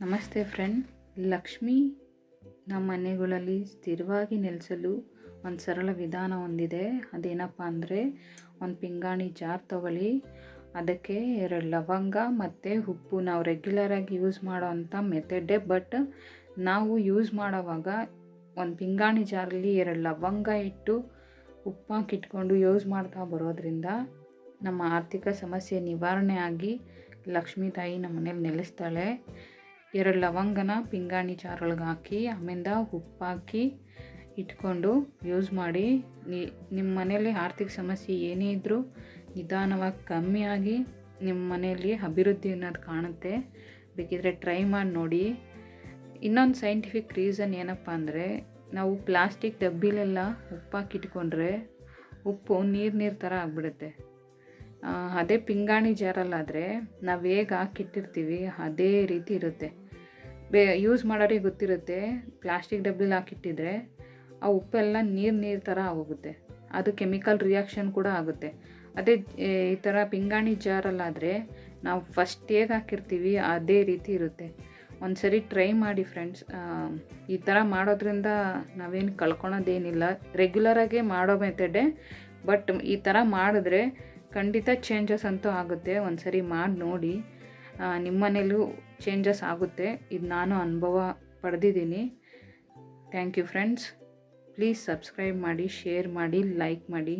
ನಮಸ್ತೆ ಫ್ರೆಂಡ್. ಲಕ್ಷ್ಮಿ ನಮ್ಮ ಮನೆಗಳಲ್ಲಿ ಸ್ಥಿರವಾಗಿ ನೆಲೆಸಲು ಒಂದು ಸರಳ ವಿಧಾನ ಹೊಂದಿದೆ ಅದೇನಪ್ಪ ಅಂದರೆ ಒಂದು ಪಿಂಗಾಣಿ ಜಾರ್ ತಗೊಳ್ಳಿ. ಅದಕ್ಕೆ ಎರಡು ಲವಂಗ ಮತ್ತು ಉಪ್ಪು ನಾವು ರೆಗ್ಯುಲರಾಗಿ ಯೂಸ್ ಮಾಡೋವಂಥ ಮೆಥಡೇ ಬಟ್ ನಾವು ಯೂಸ್ ಮಾಡೋವಾಗ ಒಂದು ಪಿಂಗಾಣಿ ಜಾರಲ್ಲಿ ಎರಡು ಲವಂಗ ಇಟ್ಟು ಉಪ್ಪು ಹಾಕಿಟ್ಕೊಂಡು ಯೂಸ್ ಮಾಡ್ತಾ ಬರೋದ್ರಿಂದ ನಮ್ಮ ಆರ್ಥಿಕ ಸಮಸ್ಯೆ ನಿವಾರಣೆ ಆಗಿ ಲಕ್ಷ್ಮೀ ತಾಯಿ ನಮ್ಮ ಮನೇಲಿ ನೆಲೆಸ್ತಾಳೆ. ಎರಡು ಲವಂಗನ ಪಿಂಗಾಣಿ ಜಾರೊಳಗೆ ಹಾಕಿ ಆಮೇಲೆ ಉಪ್ಪಾಕಿ ಇಟ್ಕೊಂಡು ಯೂಸ್ ಮಾಡಿ. ನಿಮ್ಮ ಮನೆಯಲ್ಲಿ ಆರ್ಥಿಕ ಸಮಸ್ಯೆ ಏನೇ ಇದ್ದರೂ ನಿಧಾನವಾಗಿ ಕಮ್ಮಿಯಾಗಿ ನಿಮ್ಮ ಮನೆಯಲ್ಲಿ ಅಭಿವೃದ್ಧಿ ಅನ್ನೋದು ಕಾಣುತ್ತೆ. ಬೇಕಿದ್ರೆ ಟ್ರೈ ಮಾಡಿ ನೋಡಿ. ಇನ್ನೊಂದು ಸೈಂಟಿಫಿಕ್ ರೀಸನ್ ಏನಪ್ಪ ಅಂದರೆ, ನಾವು ಪ್ಲಾಸ್ಟಿಕ್ ಡಬ್ಬಿಲೆಲ್ಲ ಉಪ್ಪು ಹಾಕಿಟ್ಕೊಂಡ್ರೆ ಉಪ್ಪು ನೀರು ನೀರು ಥರ ಆಗಿಬಿಡುತ್ತೆ. ಅದೇ ಪಿಂಗಾಣಿ ಜಾರಲ್ಲಾದರೆ ನಾವು ಹೇಗೆ ಹಾಕಿಟ್ಟಿರ್ತೀವಿ ಅದೇ ರೀತಿ ಇರುತ್ತೆ. ಬೇ ಯೂಸ್ ಮಾಡೋರಿಗೆ ಗೊತ್ತಿರುತ್ತೆ ಪ್ಲಾಸ್ಟಿಕ್ ಡಬ್ಬಿಲಿ ಹಾಕಿಟ್ಟಿದ್ರೆ ಆ ಉಪ್ಪೆಲ್ಲ ನೀರು ನೀರು ಥರ ಆಗೋಗುತ್ತೆ. ಅದು ಕೆಮಿಕಲ್ ರಿಯಾಕ್ಷನ್ ಕೂಡ ಆಗುತ್ತೆ. ಅದೇ ಈ ಥರ ಪಿಂಗಾಣಿ ಜಾರಲ್ಲಾದರೆ ನಾವು ಫಸ್ಟ್ ಹೇಗೆ ಹಾಕಿರ್ತೀವಿ, ಅದೇ ರೀತಿ ಇರುತ್ತೆ. ಒಂದು ಸರಿ ಟ್ರೈ ಮಾಡಿ ಫ್ರೆಂಡ್ಸ್ ಈ ಥರ ಮಾಡೋದ್ರಿಂದ ನಾವೇನು ಕಳ್ಕೊಳೋದೇನಿಲ್ಲ. ರೆಗ್ಯುಲರಾಗೇ ಮಾಡೋ ಮೆಥಡೇ ಬಟ್ ಈ ಥರ ಮಾಡಿದ್ರೆ ಖಂಡಿತ ಚೇಂಜಸ್ ಅಂತೂ ಆಗುತ್ತೆ. ಒಂದು ಸರಿ ಮಾಡಿ ನೋಡಿ. ನಿಮ್ಮ ಮನೇಲೂ ಚೇಂಜಸ್ ಆಗುತ್ತೆ. ಇದು ನಾನು ಅನುಭವ ಪಡೆದಿದ್ದೀನಿ. Thank you friends please subscribe ಮಾಡಿ ಶೇರ್ ಮಾಡಿ ಲೈಕ್ ಮಾಡಿ.